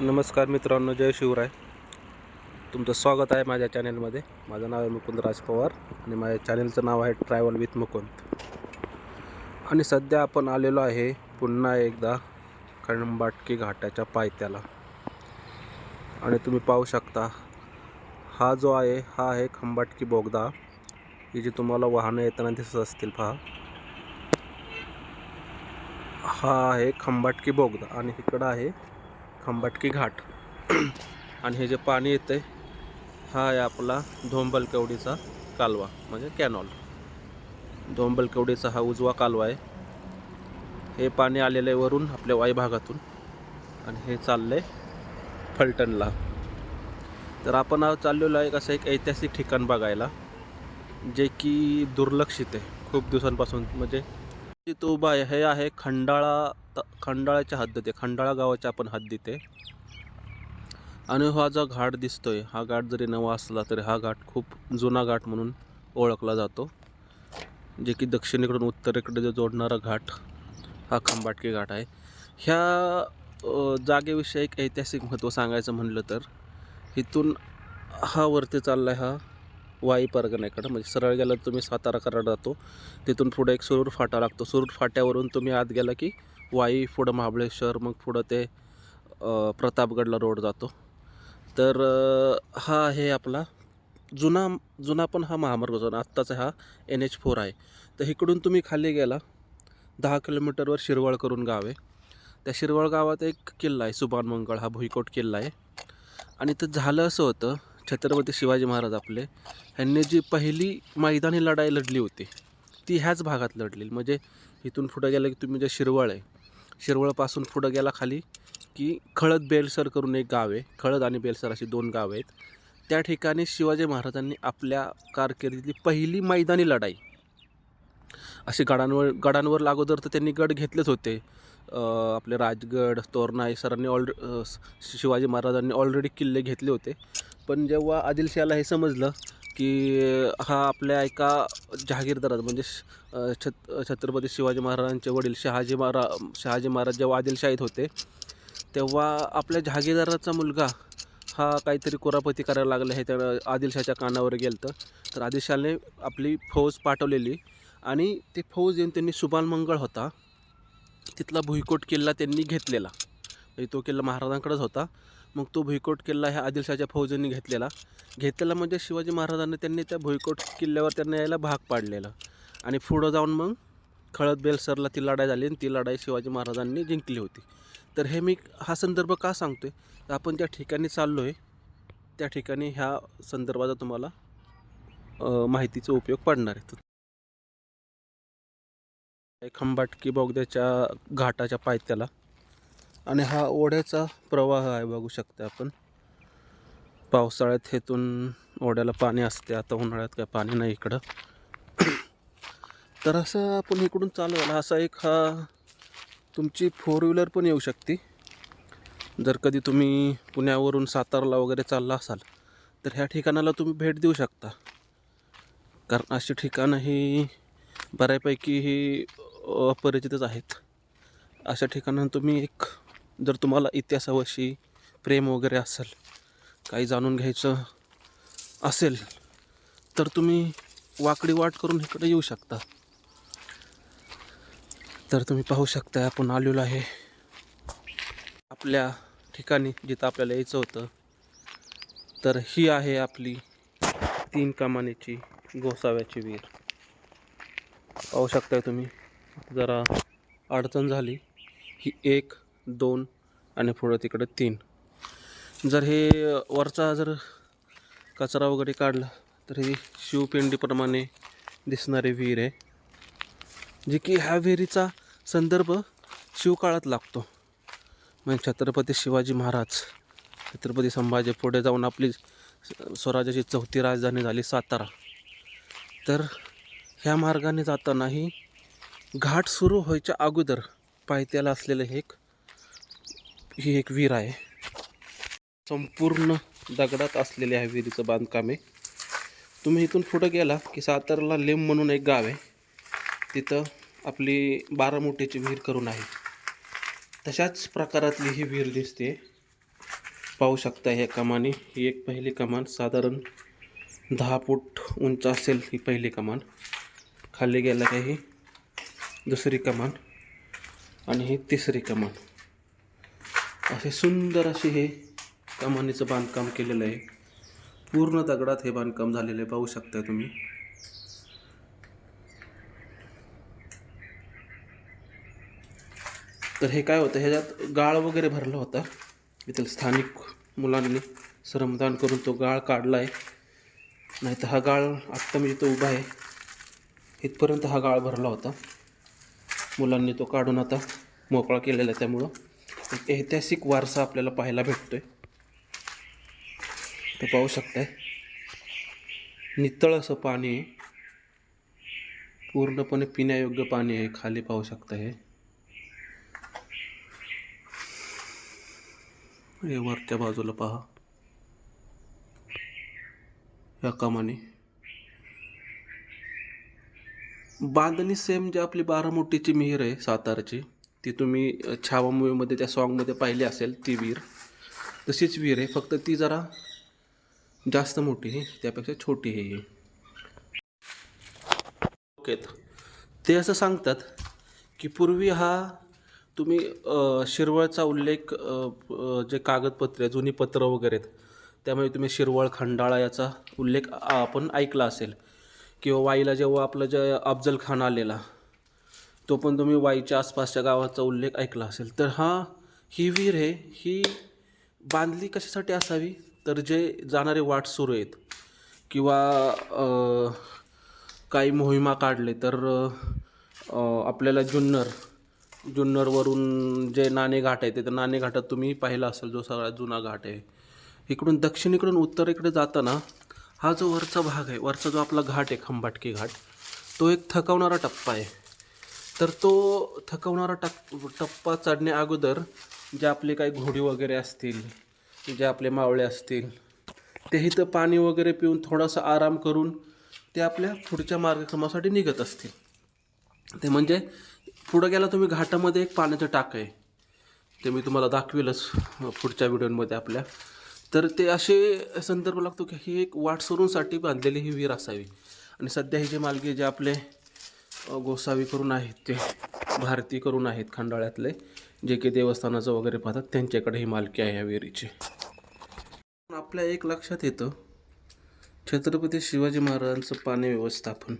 नमस्कार मित्रांनो जय शिवराय. तुमचं स्वागत आहे माझ्या चॅनेलमध्ये माझं नाव आहे मुकुंद राज पवार आणि माझ्या चॅनेलचं नाव आहे ट्रॅव्हल विथ मुकुंद. आणि सध्या आपण आलेलो आहे पुन्हा एकदा कळंबाटकी घाटाच्या पायथ्याला. आणि तुम्ही पाहू शकता हा जो आहे हा आहे खंबाटकी बोगदा. ही जी तुम्हाला वाहनं येताना दिसत असतील पहा. हा आहे खंबाटकी बोगदा आणि इकडं आहे खंबाटकी घाट. आणि हे जे पाणी येते हा आहे आपला धोंबलकवडीचा कालवा म्हणजे कॅनॉल. धोंबलकवडीचा हा उजवा कालवा आहे. हे पाणी आलेलं आहे वरून आपल्या वाई भागातून. आणि हे चाललं आहे फलटणला. तर आपण आज चाललेलो आहे असं एक ऐतिहासिक ठिकाण बघायला जे की दुर्लक्षित आहे. खूप दिवसांपासून म्हणजे तो उभा आहे. हे आहे खंडाळा त खंडाळाच्या हद्दीत आहे खंडाळा गावाच्या आपण हद्दीत आहे आणि हा जो घाट दिसतोय हा घाट जरी नवा असला तरी हा घाट खूप जुना घाट म्हणून ओळखला जातो. जे की दक्षिणेकडून उत्तरेकडे जो जोडणारा घाट हा खंबाटकी घाट आहे. ह्या जागेविषयी एक ऐतिहासिक महत्त्व सांगायचं म्हणलं तर इथून हा वरती चालला आहे हा वाई परगण्याकडं. म्हणजे सरळ गेला तर तुम्ही सातारा कराड जातो. तिथून पुढे एक सुरूर फाटा लागतो. सुरूर फाट्यावरून तुम्ही आत गेला की वाई पुढं महाबळेश्वर मग पुढं ते प्रतापगडला रोड जातो. तर हा आहे आपला जुना जुना पण हा महामार्ग होता. आत्ताचा हा एन एच फोर आहे. तर इकडून तुम्ही खाली गेला. दहा किलोमीटरवर शिरवळ करून गाव आहे. त्या शिरवळ गावात एक किल्ला आहे सुभान मंगळ हा भुईकोट किल्ला आहे. आणि तर झालं असं होतं छत्रपती शिवाजी महाराज आपले ह्यांनी जी पहिली मैदानी लढाई लढली होती ती ह्याच भागात लढली म्हणजे इथून पुढं गेलं की तुम्ही जे शिरवळ आहे शिरवळपासून पुढं गेला खाली की खळद बेलसर करून एक गाव आहे. खळद आणि बेलसर अशी दोन गाव आहेत. त्या ठिकाणी शिवाजी महाराजांनी आपल्या कारकिर्दीतली पहिली मैदानी लढाई. असे गडांवर गडांवर अगोदर तर त्यांनी गड घेतलेच होते. आपले राजगड तोरणा सरांनी ऑल शिवाजी महाराजांनी ऑलरेडी किल्ले घेतले होते. पण जेव्हा आदिलशाहाला हे समजलं की हा आपल्या एका जहागीरदारात म्हणजे श- छत छत्रपती शिवाजी महाराजांचे वडील शहाजी महारा शहाजी महाराज जेव्हा आदिलशाहीत होते तेव्हा आपल्या जहागीरदाराचा मुलगा हा काहीतरी कुरापती करायला लागला हे त्या आदिलशाहच्या कानावर गेलं तर आदिलशाहने आपली फौज पाठवलेली आणि ते फौज येऊन त्यांनी सुभान मंगळ होता. तिथला भुईकोट किल्ला त्यांनी घेतलेला. म्हणजे तो किल्ला महाराजांकडेच होता. मग तो भुईकोट किल्ला ह्या आदिलशाहच्या फौजांनी घेतलेला. घेतलेला म्हणजे शिवाजी महाराजांनी त्यांनी त्या भुईकोट किल्ल्यावर त्यांना यायला भाग पाडलेला. आणि पुढं जाऊन मग खळद बेलसरला ती लढाई झाली आणि ती लढाई शिवाजी महाराजांनी जिंकली होती. तर हे मी हा संदर्भ का सांगतोय? तर आपण ज्या ठिकाणी चाललो आहे त्या ठिकाणी ह्या संदर्भाचा तुम्हाला माहितीचा उपयोग पडणार आहे. तर खंबाटकी बोगद्याच्या घाटाच्या पायथ्याला आणि हा ओढ्याचा प्रवाह आहे बघू शकता आपण. पावसाळ्यात हेतून ओढ्याला पाणी असते आता उन्हाळ्यात काय पाणी नाही इकडं. तर असं आपण इकडून चालू असा एक हा तुमची फोर व्हीलर पण येऊ शकते. जर कधी तुम्ही पुण्यावरून सातारला वगैरे चालला असाल तर ह्या ठिकाणाला तुम्ही भेट देऊ शकता. कारण अशी ठिकाणं ही बऱ्यापैकी ही अपरिचितच आहेत. अशा ठिकाणांना तुम्ही एक जर तुम्हाला इतिहासाविषयी प्रेम वगैरे असेल काही जाणून घ्यायचं असेल तर तुम्ही वाकडी वाट करून इकडे येऊ शकता. तर तुम्ही पाहू शकता आपण आलेलो आहे आपल्या ठिकाणी जिथं आपल्याला यायचं होतं. तर ही आहे आपली तीन कमानीची गोसाव्याची विहीर. पाहू शकताय तुम्ही जरा अडचण झाली. ही एक दोन आणि पुढं तिकडे तीन. जर हे वरचा जर कचरा वगैरे काढला तर ही शिवपिंडीप्रमाणे दिसणारी विहीर आहे जी की ह्या विहिरीचा संदर्भ शिवकाळात लागतो. म्हणजे छत्रपती शिवाजी महाराज छत्रपती संभाजी पुढे जाऊन आपली स्वराज्याची चौथी राजधानी झाली सातारा. तर ह्या मार्गाने जातानाही घाट सुरू व्हायच्या अगोदर पायथ्याला असलेलं हे एक ही एक विहीर आहे. संपूर्ण दगडात असलेले आहे विहिरीचं बांधकाम आहे. तुम्ही इथून पुढं गेला की सातारला लेम म्हणून एक गाव आहे. तिथं आपली बारामुठीची विहीर करून आहे. तशाच प्रकारातली ही विहीर दिसते. पाहू शकता ह्या कमानी ही एक पहिली कमान. साधारण दहा फूट उंच असेल ही पहिली कमान. खाली गेला काही. दुसरी कमान. आणि ही तिसरी कमान. असे सुंदर असे हे कमानीचं बांधकाम केलेलं आहे. पूर्ण दगडात हे बांधकाम झालेलं आहे. पाहू शकता तुम्ही. तर हे काय होतं? ह्याच्यात गाळ वगैरे भरला होता. इथं स्थानिक मुलांनी श्रमदान करून तो गाळ काढला आहे नाही तर हा गाळ आत्ता मी इथं उभा आहे इथपर्यंत हा गाळ भरला होता. मुलांनी तो काढून आता मोकळा केलेला आहे त्यामुळं. एक ऐतिहासिक वारसा आपल्याला पाहायला भेटतो आहे तर पाहू शकताय. नितळ असं पाणी आहे. पूर्णपणे पिण्यायोग्य पाणी आहे. खाली पाहू शकता हे वरच्या बाजूला पहा. या कामाने. बांधणी सेम जी आपली बारामोटीची मिहीर आहे सातारची. ती तुम्ही छावा मूवीमध्ये त्या सॉन्गमध्ये पाहिली असेल ती विहीर तशीच विहीर आहे फक्त ती जरा जास्त मोठी आहे त्यापेक्षा छोटी आहे ही. ओके ते असं सांगतात की पूर्वी हा तुम्ही शिरवळचा उल्लेख जे कागदपत्रे जुनी पत्र वगैरे आहेत त्यामुळे तुम्ही शिरवळ खंडाळा याचा उल्लेख आपण ऐकला असेल. किंवा वाईला जेव्हा आपलं जे अफजल खान आलेला तो पण तुम्ही वाईच्या आसपासच्या गावाचा उल्लेख ऐकला असेल. तर हा ही विहीर आहे ही बांधली कशासाठी असावी? तर जे जाणारे वाट सुरू आहेत किंवा काही मोहिमा काढले तर आपल्याला जुन्नर जुन्नरवरून जे नाणे घाट आहे ते तर नाणे घाटात तुम्ही पाहिला असेल जो सगळ्यात जुना घाट आहे. इकडून दक्षिणेकडून उत्तरेकडे जाताना हा जो वरचा भाग आहे वरचा जो आपला घाट आहे खंबाटकी घाट तो एक थकवणारा टप्पा आहे. तर तो थकवणारा टप टप्पा चढण्या अगोदर जे आपले काही घोडी वगैरे असतील जे आपले मावळे असतील ते इथं पाणी वगैरे पिऊन थोडासा आराम करून ते आपल्या पुढच्या मार्गक्रमासाठी निघत असतील. ते म्हणजे पुढं गेला तुम्ही घाटामध्ये एक पाण्याचं टाक आहे. ते मी तुम्हाला दाखवेलच पुढच्या व्हिडिओमध्ये आपल्या. तर ते असे संदर्भ लागतो की ही एक वाटसरूंसाठी बांधलेली ही विहीर असावी. आणि सध्या ही जे मालकी जे आपले गोसावी करून आहेत ते. भारती करून आहेत खंडाळ्यातले. जे की देवस्थानाचं वगैरे पाहतात त्यांच्याकडे ही मालकी आहे या विहिरीची. आपल्या एक लक्षात येतं छत्रपती शिवाजी महाराजांचं पाणी व्यवस्थापन.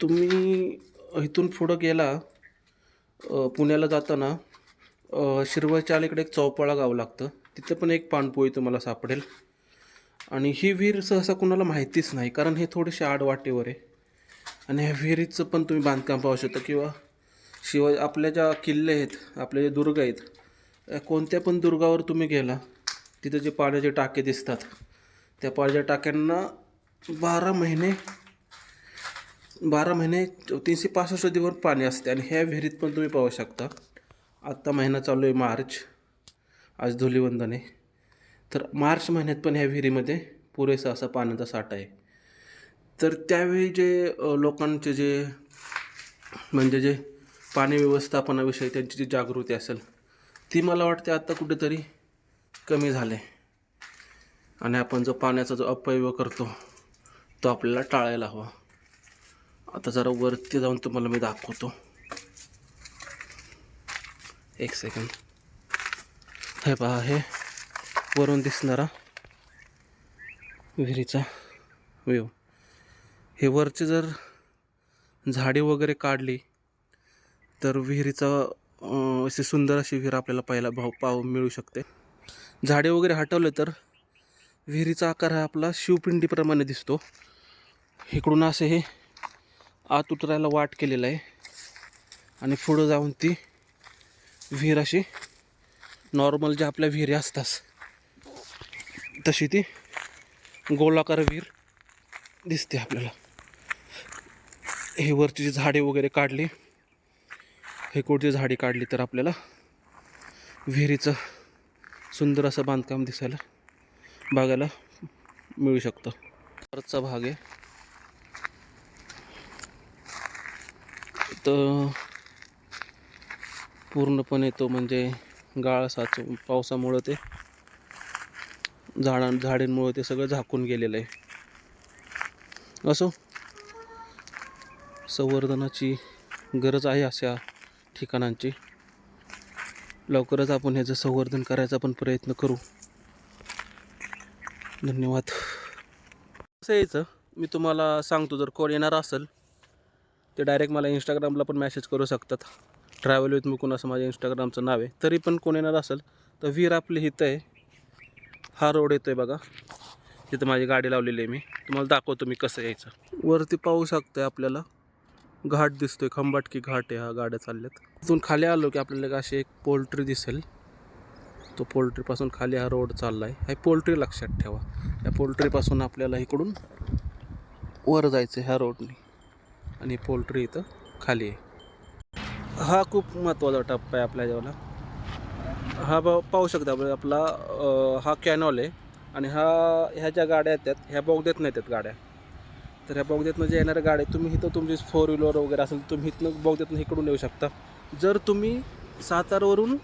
तुम्ही इथून पुढं गेला पुण्याला जाताना अ, शिरवळच्या अलीकडे एक चौपाळा गाव लागतं. तिथं पण एक पाणपोळी तुम्हाला सापडेल. आणि ही विहीर सहसा कुणाला माहितीच नाही कारण हे थोडेसे आडवाटेवर आहे. आणि ह्या विहिरीचं पण तुम्ही बांधकाम पाहू शकता किंवा शिवाय आपल्या ज्या किल्ले आहेत आपले जे दुर्ग आहेत या कोणत्या पण दुर्गावर तुम्ही गेला तिथं जे पाण्याचे टाके दिसतात त्या पाण्याच्या टाक्यांना बारा महिने बारा महिने तीनशे पासष्ट दिवस पाणी असते आणि ह्या विहिरीत पण तुम्ही पाहू शकता. आत्ता महिना चालू आहे मार्च आज धुलीवंदन आहे. तर मार्च महिन्यात पण ह्या विहिरीमध्ये पुरेसा असा पाण्याचा साठा आहे. तर त्यावेळी जे लोकांचे जे म्हणजे जे पाणी व्यवस्थापनाविषयी त्यांची जी जागृती असेल ती मला वाटते आत्ता कुठेतरी कमी झाले. आणि आपण जो पाण्याचा जो अपव्यय करतो तो आपल्याला टाळायला हवा. आता जरा वरती जाऊन तुम्हाला मी दाखवतो. एक सेकंड हे पहा हे वरून दिसणारा विहिरीचा व्ह्यू हे वरचे जर झाडे वगैरे काढली तर विहिरीचा अशी सुंदर अशी विहीर आपल्याला पाहायला भाव पाव मिळू शकते. झाडे वगैरे हटवले तर विहिरीचा आकार हा आपला शिवपिंडीप्रमाणे दिसतो. इकडून असे हे आत उतरायला वाट केलेलं आहे. आणि पुढं जाऊन ती विहीर अशी नॉर्मल ज्या आपल्या विहिरी असतात तशी ती गोलाकार विहीर दिसते आपल्याला. हे वरची जी झाडे वगैरे काढली हे कुठची झाडी काढली तर आपल्याला विहिरीचं सुंदर असं बांधकाम दिसायला बघायला मिळू शकतं. वरचा भाग आहे. तर पूर्णपणे तो म्हणजे गाळ साचून पावसामुळं ते झाडां झाडींमुळे ते सगळं झाकून गेलेलं आहे. असो. संवर्धनाची गरज आहे अशा ठिकाणांची. लवकरच आपण ह्याचं संवर्धन करायचा पण प्रयत्न करू. धन्यवाद. कसं यायचं मी तुम्हाला सांगतो जर कोण येणार असेल ते डायरेक्ट मला इंस्टाग्रामला पण मॅसेज करू शकतात. ट्रॅव्हल विथ मुकून असं माझ्या इंस्टाग्रामचं नाव आहे. तरी पण कोण येणार असेल तर वीर आपली इथं आहे. हा रोड येतो आहे बघा. तिथं माझी गाडी लावलेली आहे मी. तुम्हाला दाखवतो मी कसं यायचं. वरती पाहू शकतोय आपल्याला. घाट दिसतोय खंबाटकी घाट आहे हा गाड्या चालल्यात. तिथून खाली आलो की आपल्याला एक अशी एक पोल्ट्री दिसेल. तो पोल्ट्रीपासून खाली हा रोड चालला आहे हा पोल्ट्री लक्षात ठेवा. या पोल्ट्रीपासून आपल्याला इकडून वर जायचं ह्या रोडने आणि पोल्ट्री इथं खाली आहे. हा खूप महत्त्वाचा टप्पा आहे आपल्या जेवला हा ब पाहू शकता आपण आपला हा कॅनॉल आहे. आणि हा ह्या ज्या गाड्या येतात ह्या बोगद्यात नाही येतात गाड्या. तर ह्या बोगद्यातनं जे येणाऱ्या गाड्या तुम्ही इथं तुमची फोर व्हीलर वगैरे असेल तुम्ही इथनं बोगद्यातनं इकडून येऊ शकता. जर तुम्ही सातारवरून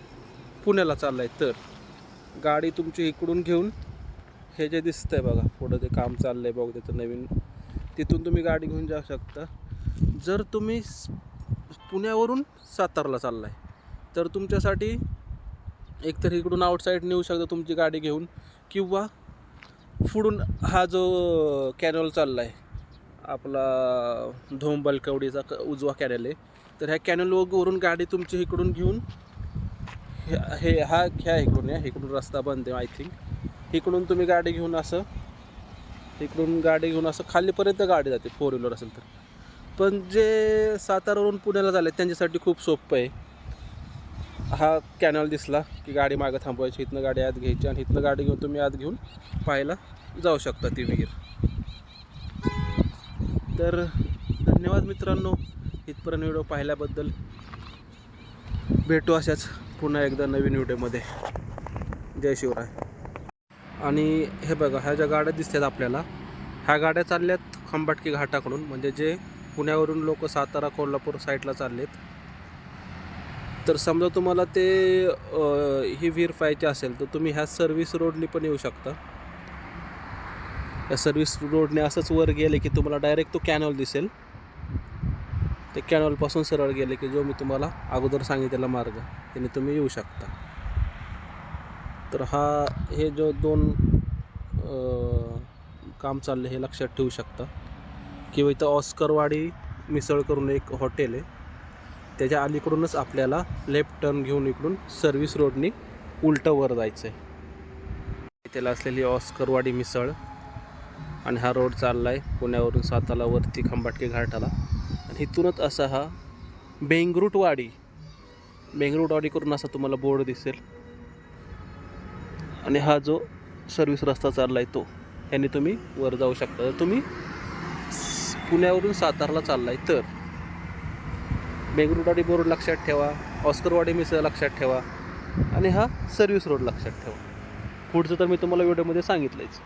पुण्याला चाललाय तर गाडी तुमची इकडून घेऊन हे जे दिसतं आहे बघा पुढं ते काम चाललं आहे बोगद्याचं नवीन तिथून तुम्ही गाडी घेऊन जाऊ शकता. जर तुम्ही पुण्यावरून सातारला चाललाय तर तुमच्यासाठी एकतर इकडून आउटसाईड नेऊ शकता तुमची गाडी घेऊन किंवा पुढून हा जो कॅनॉल चालला आहे आपला धोम बलकवडीचा क उजवा कॅनल आहे. तर ह्या कॅनलवरून गाडी तुमची इकडून घेऊन हे- हे हा ह्या इकडून या इकडून रस्ता बंद आहे आय थिंक इकडून तुम्ही गाडी घेऊन असं इकडून गाडी घेऊन असं खालीपर्यंत गाडी जाते फोर व्हीलर असेल तर. पण जे सातारावरून पुण्याला झाले त्यांच्यासाठी खूप सोपं आहे. हा कॅनल दिसला की गाडी मागं थांबवायची इथनं गाडी आत घ्यायची आणि इथनं गाडी घेऊन तुम्ही आत घेऊन पाहायला जाऊ शकता ती विहीर तर धन्यवाद मित्रांनो इथपर्यंत व्हिडिओ पाहिल्याबद्दल. भेटू अशाच पुन्हा एकदा नवीन व्हिडिओमध्ये. जय शिवराय. आणि हे बघा ह्या ज्या गाड्या दिसतात आपल्याला ह्या गाड्या चालल्यात खंबाटकी घाटाकडून. म्हणजे जे पुण्यावरून लोक सातारा कोल्हापूर साईडला चाललेत. तर समजा तुम्हाला ते ही विहीर पाहायची असेल तर तुम्ही ह्या सर्व्हिस रोडनी पण येऊ शकता. या सर्व्हिस रोडने असंच वर गेले की तुम्हाला डायरेक्ट तो कॅनॉल दिसेल. ते कॅनॉलपासून सरळ गेले की जो मी तुम्हाला अगोदर सांगितलेला मार्ग त्याने तुम्ही येऊ शकता. तर हा हे जो दोन आ, काम चालले हे लक्षात ठेवू शकता. किंवा इथं ऑस्करवाडी मिसळ करून एक हॉटेल आहे. त्याच्या अलीकडूनच आपल्याला लेफ्ट टर्न घेऊन इकडून सर्व्हिस रोडनी उलटं वर जायचं आहे त्याला असलेली ऑस्करवाडी मिसळ आणि हा रोड चालला आहे पुण्यावरून साताला वरती खंबाटके घाटाला. आणि इथूनच असा हा बेंगरूटवाडी बेंगरूटवाडी करून असा तुम्हाला बोर्ड दिसेल. आणि हा जो सर्व्हिस रस्ता चालला आहे तो ह्याने तुम्ही वर जाऊ शकता. जर तुम्ही पुण्यावरून साताराला चालला आहे तर बेंगरूटवाडी बोर्ड लक्षात ठेवा ऑस्करवाडी मिसळ लक्षात ठेवा आणि हा सर्व्हिस रोड लक्षात ठेवा. पुढचं तर मी तुम्हाला व्हिडिओमध्ये सांगितलंच